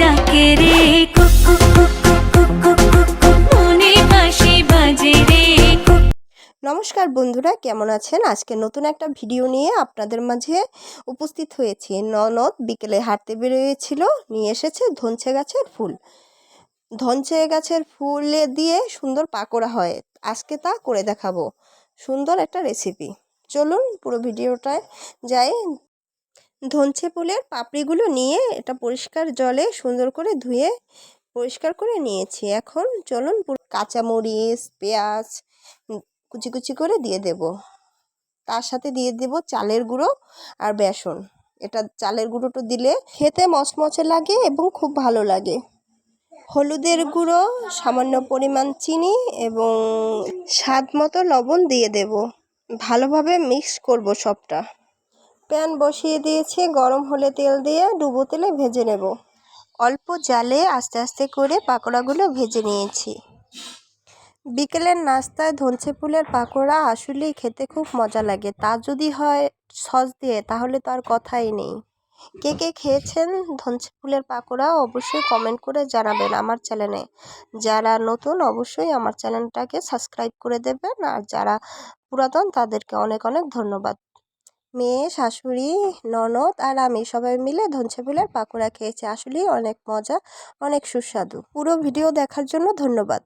ডাকে রে নমস্কার বন্ধুরা, কেমন আছেন? আজকে নতুন একটা ভিডিও নিয়ে আপনাদের মাঝে উপস্থিত হয়েছি। ননদ বিকেলে হাঁটতে বেরিয়েছিল, নিয়ে এসেছে ধনছে গাছের ফুল। ধনছে গাছের ফুলে দিয়ে সুন্দর পাকোড়া হয়। আজকে তা করে দেখাবো। সুন্দর একটা রেসিপি চলুন পুরো ভিডিওটায় যাই। ধনচে ফুলের পাপড়িগুলো নিয়ে এটা পরিষ্কার জলে সুন্দর করে ধুয়ে পরিষ্কার করে নিয়েছি। এখন চলুন কাঁচামরিচ, পেঁয়াজ কুচি কুচি করে দিয়ে দেব। তার সাথে দিয়ে দেব চালের গুঁড়ো আর বেসন। এটা চালের গুঁড়োটা দিলে খেতে মচমচে লাগে এবং খুব ভালো লাগে। হলুদের গুঁড়ো, সামান্য পরিমাণ চিনি এবং স্বাদ মতো লবণ দিয়ে দেব। ভালোভাবে মিক্স করব সবটা। প্যান বসিয়ে দিয়েছি, গরম হলে তেল দিয়ে ডুবো তেলে ভেজে নেব। অল্প জালে আস্তে আস্তে করে পাকোড়াগুলো ভেজে নিয়েছি। বিকেলের নাস্তায় ধনছে ফুলের পাকোড়া আসলেই খেতে খুব মজা লাগে। তা যদি হয় সস দিয়ে, তাহলে তো আর কথাই নেই। কে কে খেয়েছেন ধনচে ফুলের পাকোড়া অবশ্যই কমেন্ট করে জানাবেন আমার চ্যানেলে। যারা নতুন অবশ্যই আমার চ্যানেলটাকে সাবস্ক্রাইব করে দেবেন। আর যারা পুরাতন, তাদেরকে অনেক অনেক ধন্যবাদ। মেয়ে, শাশুড়ি, ননদ আর আমি সবাই মিলে ধনছে ফুলের পাকোড়া খেয়েছি। আসলেই অনেক মজা, অনেক সুস্বাদু। পুরো ভিডিও দেখার জন্য ধন্যবাদ।